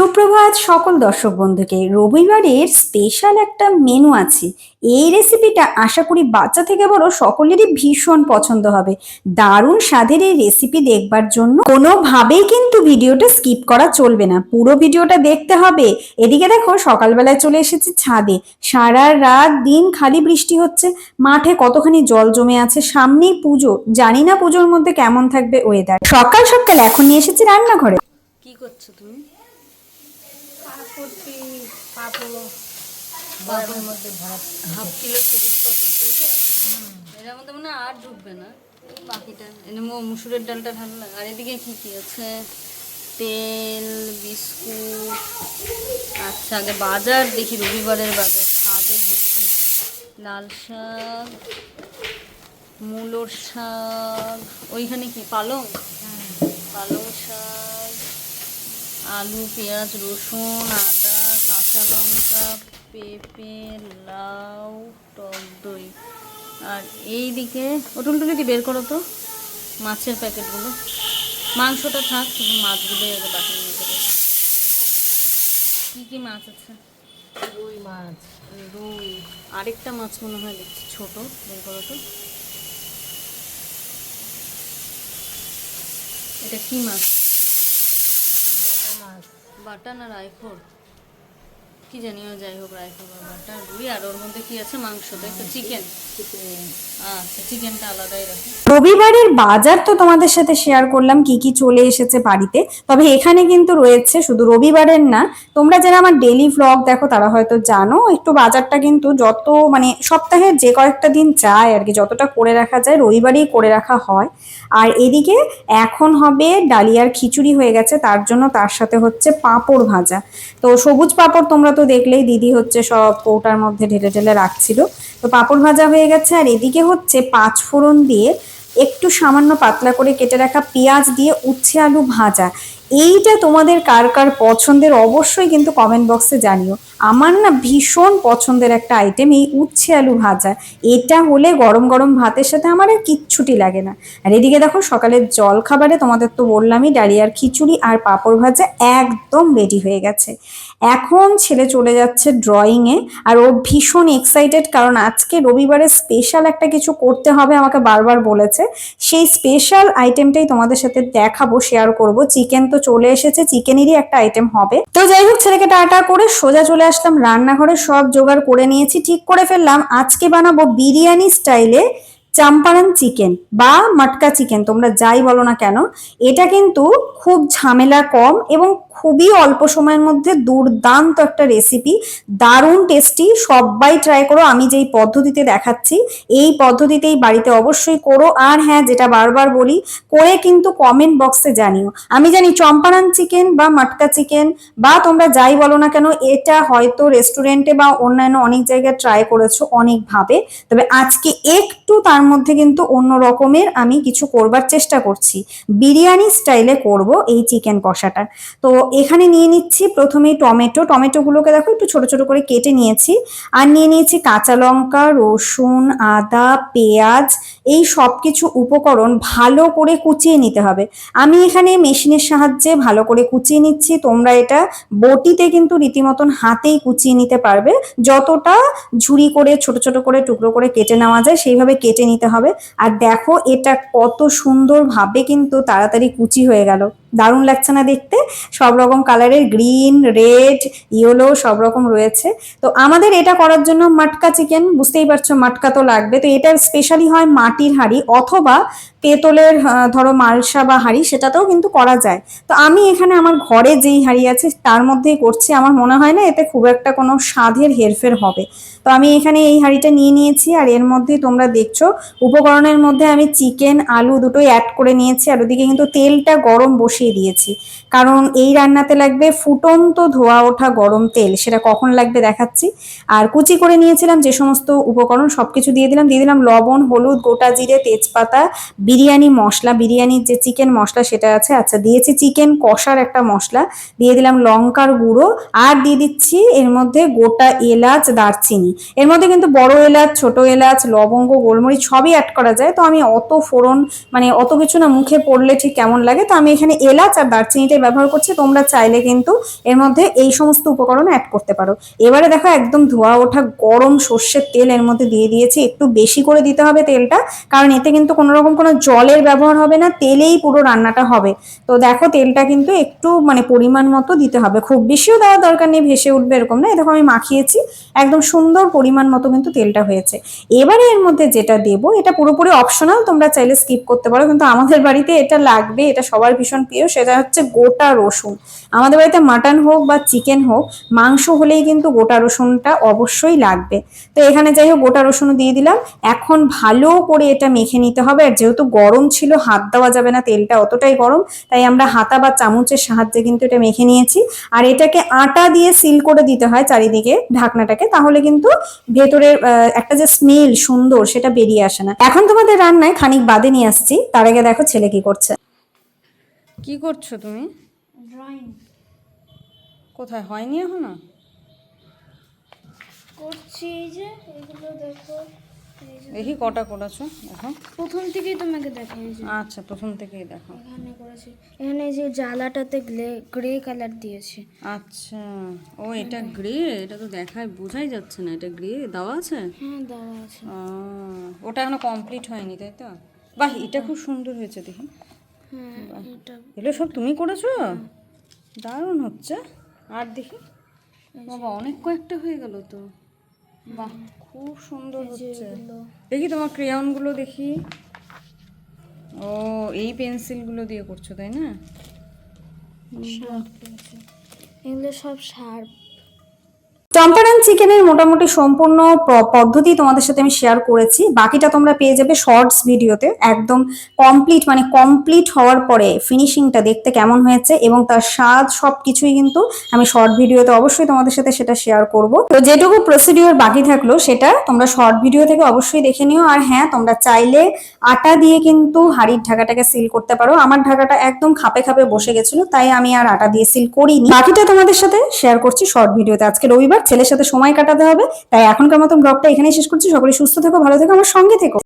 সুপ্রভাত সকল দর্শক বন্ধুকে। রবিবারের স্পেশাল একটা মেনু আছে। এই রেসিপিটা আশা করি বাচ্চা থেকে বড় সকলেরই ভীষণ পছন্দ হবে। দারুণ স্বাদের এই রেসিপি দেখবার জন্য কোনোভাবেই কিন্তু ভিডিওটা স্কিপ করা চলবে না। পুরো ভিডিওটা দেখতে হবে। এদিকে দেখো সকালবেলায় চলে এসেছি ছাদে। সারা রাত দিন খালি বৃষ্টি হচ্ছে। মাঠে কতখানি জল জমে আছে, সামনেই পুজো। জানি না পুজোর মধ্যে কেমন থাকবে ওয়েদার সকাল সকাল এখন নিয়ে এসেছি রান্নাঘরে। কি করছ তুমি? পাপড় মধ্যে ভাত হাফ কিলো সবুজ পাপড় তাই তো? এটার মধ্যে মনে আর ঢুকবে না এই বাকিটা এনে মুসুরের ডালটা ঢাললা আর এদিকে কি কি আছে? তেল বিস্কুট আচ্ছা আগে বাজার দেখি রবিবারের বাজার। শাকে ভর্তি। লাল শাক মূলোর শাক ওইখানে কি পালং? পালং শাক আলু, পেঁয়াজ, রসুন, আদা, কাঁচা লঙ্কা, পেঁপে, লাউ, টক দই। আর এই দিকে ওটুল টুলি বের করো তো, মাছের প্যাকেটগুলো। মাংসটা থাক, শুধু মাছগুলো আগে বাটির মধ্যে রেখে। কি কি মাছ আছে? রুই মাছ, রুই। আরেকটা মাছ মনে হয় দেখছি, ছোট, বের করো তো। এটা কী মাছ? বাটা না রাইফোর কি জানি ও যাই হোক রাইফোর বা বাটা রুই আর ওর মধ্যে কি আছে? মাংস তো একটা চিকেন চিকেন আচ্ছা চিকেনটা আলাদাই রাখি। রবিবারের বাজার তো তোমাদের সাথে শেয়ার করলাম কি কি চলে এসেছে বাড়িতে। তবে এখানে কিন্তু রয়েছে শুধু রবিবারের না তোমরা যারা আমার ডেলি ভ্লগ দেখো তারা হয়তো জানো একটু বাজারটা কিন্তু যত মানে সপ্তাহে যে কয়েকটা দিন যায় আর কি যতটা করে রাখা যায় রবিবারেই করে রাখা হয়। আর এদিকে এখন হবে ডালিয়ার খিচুড়ি হয়ে গেছে তার জন্য তার সাথে হচ্ছে পাঁপড় ভাজা। তো সবুজ পাঁপড় তোমরা তো দেখলেই দিদি হচ্ছে সব কৌটার মধ্যে ঢেলে ঢেলে রাখছিল। তো পাঁপড় ভাজা হয়ে গেছে আর এদিকে হচ্ছে পাঁচ ফোড়ন দিয়ে একটু সামান্য পাতলা করে কেটে রাখা পেঁয়াজ দিয়ে উচ্ছে আলু ভাজা। এইটা তোমাদের কার কার পছন্দের অবশ্যই কিন্তু কমেন্ট বক্সে জানিও। আমার না ভীষণ পছন্দের একটা আইটেম এই উচ্ছে আলু ভাজা। এটা হলে গরম গরম ভাতের সাথে আমার আর কিচ্ছুটি লাগে না। আর এদিকে দেখো সকালের জল খাবারে তোমাদের তো বললামই ডালিয়ার খিচুড়ি আর পাঁপড় ভাজা একদম রেডি হয়ে গেছে। এখন ছেলে চলে যাচ্ছে ড্রয়িংয়ে আর ও ভীষণ এক্সাইটেড কারণ আজকে রবিবারে স্পেশাল একটা কিছু করতে হবে আমাকে বারবার বলেছে। সেই স্পেশাল আইটেমটাই তোমাদের সাথে দেখাবো শেয়ার করব। চিকেন তো চলে এসেছে, চিকেনেরই একটা আইটেম হবে। তো যাই হোক, ছেলেকে টাটা করে সোজা চলে আসলাম রান্নাঘরে, সব জোগাড় করে নিয়েছি, ঠিক করে ফেললাম। আজকে বানাবো বিরিয়ানি স্টাইলে চাম্পারান চিকেন বা মাটকা চিকেন, তোমরা যাই বলো না কেন, এটা কিন্তু খুব ঝামেলা কম এবং খুবই অল্প সময়ের মধ্যে দুর্দান্ত একটা রেসিপি দারুণ টেস্টি সবাই ট্রাই করো, আমি যেই পদ্ধতিতে দেখাচ্ছি, এই পদ্ধতিতেই বাড়িতে অবশ্যই করো। আর হ্যাঁ যেটা বারবার বলি, করে কিন্তু কমেন্ট বক্সে জানিও। আমি জানি চম্পারান চিকেন বা মাটকা চিকেন বা তোমরা যাই বলো না কেন, এটা হয়তো রেস্টুরেন্টে বা অন্যান্য অনেক জায়গায় ট্রাই করেছ অনেকভাবে। তবে আজকে একটু তার মধ্যে কিন্তু অন্য রকমের আমি কিছু করবার চেষ্টা করছি। বিরিয়ানি স্টাইলে করব এই চিকেন কষাটা। তো এখানে নিয়ে নিচ্ছি প্রথমেই টমেটো। টমেটোগুলোকে দেখো একটু ছোট ছোট করে কেটে নিয়েছি। আর নিয়ে নিয়েছি কাঁচা লঙ্কা, রসুন, আদা, পেঁয়াজ এই সব কিছু উপকরণ ভালো করে কুচিয়ে নিতে হবে। আমি এখানে মেশিনের সাহায্যে ভালো করে কুচিয়ে নিচ্ছি। তোমরা এটা বটিতে কিন্তু রীতিমতন হাতেই কুচিয়ে নিতে পারবে। যতটা ঝুড়ি করে, ছোট ছোট করে, টুকরো করে কেটে নেওয়া যায়, সেইভাবে কেটে নিতে হবে। আর দেখো, এটা কত সুন্দরভাবে কিন্তু তাড়াতাড়ি কুচি হয়ে গেল। দারুণ লাগছে না দেখতে। সব রকম কালারের গ্রিন রেড ইয়েলো সব রকম রয়েছে। তো আমাদের এটা করার জন্য মাটকা চিকেন বুঝতেই পারছ মাটকা তো লাগবে। তো এটা স্পেশালি হয় মাটির হাঁড়ি অথবা পেতলের ধরো মালসা বা হাঁড়ি সেটাতেও কিন্তু করা যায়। তো আমি এখানে আমার ঘরে যেই হাঁড়ি আছে তার মধ্যেই করছি। আমার মনে হয় না এতে খুব একটা কোনো স্বাদের হেরফের হবে। তো আমি এখানে এই হাঁড়িটা নিয়ে নিয়েছি আর এর মধ্যে তোমরা দেখছ, উপকরণের মধ্যে আমি চিকেন, আলু দুটোই অ্যাড করে নিয়েছি আর ওদিকে কিন্তু তেলটা গরম বসিয়ে দিয়েছি। কারণ এই রান্নাতে লাগবে ফুটন্ত ধোয়া ওঠা গরম তেল, সেটা কখন লাগবে দেখাচ্ছি। আর কুচি করে নিয়েছিলাম যে সমস্ত উপকরণ সব কিছু দিয়ে দিলাম। দিয়ে দিলাম লবণ, হলুদ, গোটা জিরে, তেজপাতা বিরিয়ানি মশলা, বিরিয়ানির যে চিকেন মশলা সেটা আছে আচ্ছা দিয়েছি চিকেন কষার একটা মশলা, দিয়ে দিলাম লঙ্কার গুঁড়ো, আর দিয়ে দিচ্ছি এর মধ্যে গোটা এলাচ, দারচিনি। এর মধ্যে কিন্তু বড় এলাচ, ছোট এলাচ, লবঙ্গ, গোলমরিচ সবই অ্যাড করা যায়। তো আমি অত ফোড়ন মানে অত কিছু না মুখে পড়লে ঠিক কেমন লাগে। তো আমি এখানে এলাচ আর দারচিনিটাই ব্যবহার করছি। তোমরা চাইলে কিন্তু এর মধ্যে এই সমস্ত উপকরণ অ্যাড করতে পারো। এবারে দেখো একদম ধোয়া ওঠা গরম সর্ষের তেল এর মধ্যে দিয়ে দিয়েছি। একটু বেশি করে দিতে হবে তেলটা, কারণ এতে কিন্তু কোনো রকম কোনো জলের ব্যবহার হবে না, তেলেই পুরো রান্নাটা হবে। তো দেখো, তেলটা কিন্তু একটু মানে পরিমাণ মতো দিতে হবে। খুব বেশিও দেওয়ার দরকার নেই, ভেসে উঠবে এরকম না। এরকম আমি মাখিয়েছি, একদম সুন্দর পরিমাণ মতো কিন্তু তেলটা হয়েছে। এবারে এর মধ্যে যেটা দেবো, এটা পুরোপুরি অপশনাল তোমরা চাইলে স্কিপ করতে পারো। কিন্তু আমাদের বাড়িতে এটা লাগবে, এটা সবার ভীষণ প্রিয়, সেটা হচ্ছে গোটা রসুন। আমাদের বাড়িতে মাটন হোক বা চিকেন হোক মাংস হলেই কিন্তু গোটা রসুনটা অবশ্যই লাগবে। তো এখানে যাই হোক গোটা রসুন দিয়ে দিলাম। এখন ভালো করে এটা মেখে নিতে হবে। আর যেহেতু গরম ছিল হাত দেওয়া যাবে না তেলটা অতটাই গরম তাই আমরা হাতা বা চামচের সাহায্যে কিন্তু এটা মেখে নিয়েছি। আর এটাকে আটা দিয়ে সিল করে দিতে হয় চারিদিকে ঢাকনাটাকে তাহলে কিন্তু ভেতরের আহ, একটা যে স্মেল সুন্দর সেটা বেরিয়ে আসে না। এখন তোমাদের রান্নায় খানিক বাদে নিয়ে আসছি। তার আগে দেখো ছেলে কি করছে। কি করছ তুমি? ড্রয়িং কোথায়? হয়নি এখনও? করছি এই যে এগুলো দেখো। দেখি কটা করেছ দেখো। প্রথম থেকেই তোমাকে দেখাই এই আচ্ছা প্রথম থেকেই দেখো। এখানে করেছি। এখানে যে জ্বালাটাতে গ্রে কালার দিয়েছি। আচ্ছা ও এটা গ্রে? এটা তো দেখায় বোঝাই যাচ্ছে না। এটা গ্রে? দেওয়া আছে? হ্যাঁ দেওয়া আছে। ওটা এখনও কমপ্লিট হয়নি তাই তো? বাহ এটা খুব সুন্দর হয়েছে দেখি। হ্যাঁ এটা এগুলো সব তুমি করেছ? দারুণ হচ্ছে। আর দেখি। বাবা অনেক কয়েকটা হয়ে গেল তো। বাহ খুব সুন্দর হচ্ছে। দেখি তোমার ক্রেয়নগুলো দেখি। ও এই পেন্সিলগুলো দিয়ে করছ তাই না? এগুলো সব শার্প। চম্পারান চিকেনের মোটামুটি সম্পূর্ণ পদ্ধতি তোমাদের সাথে আমি শেয়ার করেছি। বাকিটা তোমরা পেয়ে যাবে শর্টস ভিডিওতে একদম কমপ্লিট মানে কমপ্লিট হওয়ার পরে ফিনিশিংটা দেখতে কেমন হয়েছে এবং তার স্বাদ সব কিছুই কিন্তু আমি শর্ট ভিডিওতে অবশ্যই তোমাদের সাথে সেটা শেয়ার করব। তো যেটুকু প্রসিডিওর বাকি থাকল সেটা তোমরা শর্ট ভিডিও থেকে অবশ্যই দেখে নিও। আর হ্যাঁ তোমরা চাইলে আটা দিয়ে কিন্তু হাড়ির ঢাকাটাকে সিল করতে পারো। আমার ঢাকাটা একদম খাপে খাপে বসে গেছিল, তাই আমি আর আটা দিয়ে সিল করিনি। বাকিটা তোমাদের সাথে শেয়ার করছি শর্ট ভিডিওতে আজকে রবিবার ছেলের সাথে সময় কাটাতে হবে। তাই এখনকার মতন ব্লগটা এখানেই শেষ করছি। সকলে সুস্থ থেকো, ভালো থেকো, আমার সঙ্গে থেকো।